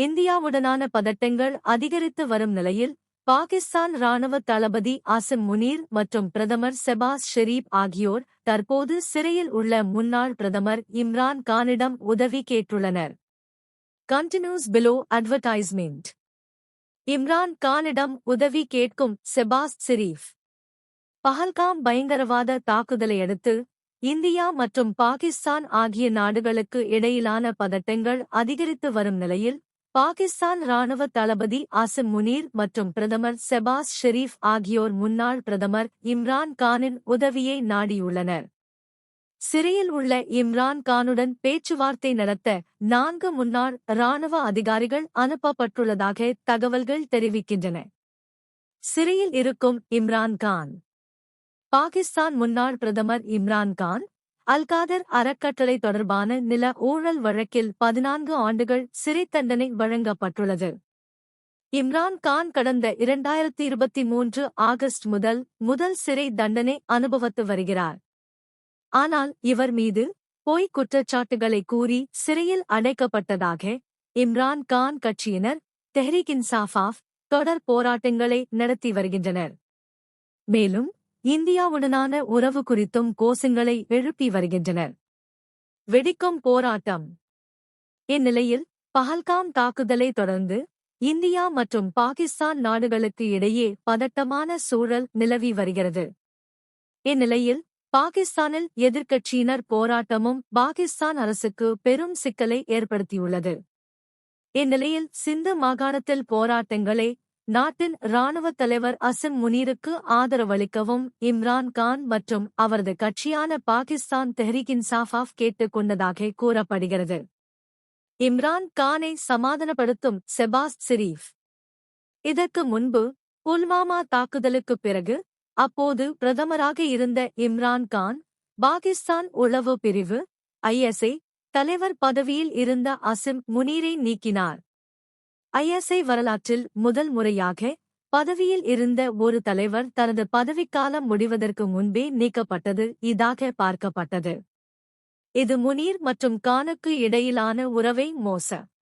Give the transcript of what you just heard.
இந்தியாவுடனான பதட்டங்கள் அதிகரித்து வரும் நிலையில் பாகிஸ்தான் ராணுவ தளபதி ஆசிம் முனீர் மற்றும் பிரதமர் செபாஸ் ஷெரீப் ஆகியோர் தற்போது சிறையில் உள்ள முன்னாள் பிரதமர் இம்ரான் கானிடம் உதவி கேட்டுள்ளனர். கண்டினியூஸ் பிலோ அட்வர்டைஸ்மெண்ட் இம்ரான் கானிடம் உதவி கேட்கும் செபாஸ் ஷெரீப். பஹல்காம் பயங்கரவாத தாக்குதலையடுத்து இந்தியா மற்றும் பாகிஸ்தான் ஆகிய நாடுகளுக்கு இடையிலான பதட்டங்கள் அதிகரித்து வரும் நிலையில் பாகிஸ்தான் ராணுவ தளபதி ஆசிம் முனீர் மற்றும் பிரதமர் செபாஸ் ஷெரீப் ஆகியோர் முன்னாள் பிரதமர் இம்ரான் கானின் உதவியை நாடியுள்ளனர். சிறையில் உள்ள இம்ரான் கானுடன் பேச்சுவார்த்தை நடத்த நான்கு முன்னாள் ராணுவ அதிகாரிகள் அனுப்பப்பட்டுள்ளதாக தகவல்கள் தெரிவிக்கின்றன. சிறையில் இருக்கும் இம்ரான் கான். பாகிஸ்தான் முன்னாள் பிரதமர் இம்ரான் கான் அல்காதர் அறக்கட்டளை தொடர்பான நில ஊழல் வழக்கில் பதினான்கு ஆண்டுகள் சிறை தண்டனை வழங்கப்பட்டுள்ளது. இம்ரான் கான் கடந்த இரண்டாயிரத்தி இருபத்தி மூன்று ஆகஸ்ட் முதல் முதல் சிறை தண்டனை அனுபவித்து வருகிறார். ஆனால் இவர் மீது பொய் குற்றச்சாட்டுகளை கூறி சிறையில் அடைக்கப்பட்டதாக இம்ரான் கான் கட்சியினர் தெஹ்ரிக் இன்சாஃபாஃப் தொடர் போராட்டங்களை நடத்தி வருகின்றனர். மேலும் இந்தியாவுடனான உறவு குறித்தும் கோஷங்களை எழுப்பி வருகின்றனர். வெடிக்கும் போராட்டம். இந்நிலையில் பஹல்காம் தாக்குதலை தொடர்ந்து இந்தியா மற்றும் பாகிஸ்தான் நாடுகளுக்கு இடையே பதட்டமான சூழல் நிலவி வருகிறது. இந்நிலையில் பாகிஸ்தானில் எதிர்க்கட்சியினர் போராட்டமும் பாகிஸ்தான் அரசுக்கு பெரும் சிக்கலை ஏற்படுத்தியுள்ளது. இந்நிலையில் சிந்து மாகாணத்தில் போராட்டங்களை நாட்டின் இராணுவத் தலைவர் அசிம் முனீருக்கு ஆதரவளிக்கவும் இம்ரான் கான் மற்றும் அவரது கட்சியான பாகிஸ்தான் தெஹ்ரிக் சாஃபாஃப் கேட்டுக் கொண்டதாக கூறப்படுகிறது. இம்ரான் கானை சமாதானப்படுத்தும் செபாஸ் சிரீஃப் இதற்கு முன்பு புல்வாமா தாக்குதலுக்குப் பிறகு அப்போது பிரதமராக இருந்த இம்ரான் கான் பாகிஸ்தான் உளவு பிரிவு ஐஎஸ்ஐ தலைவர் பதவியில் இருந்த அசிம் முனீரை நீக்கினார். ஐஎஸ்ஐ வரலாற்றில் முதல் முறையாக பதவியில் இருந்த ஒரு தலைவர் தனது பதவிக்காலம் முடிவதற்கு முன்பே நீக்கப்பட்டது இதாக பார்க்கப்பட்டது. இது முனீர் மற்றும் கானுக்கு இடையிலான உறவை மோச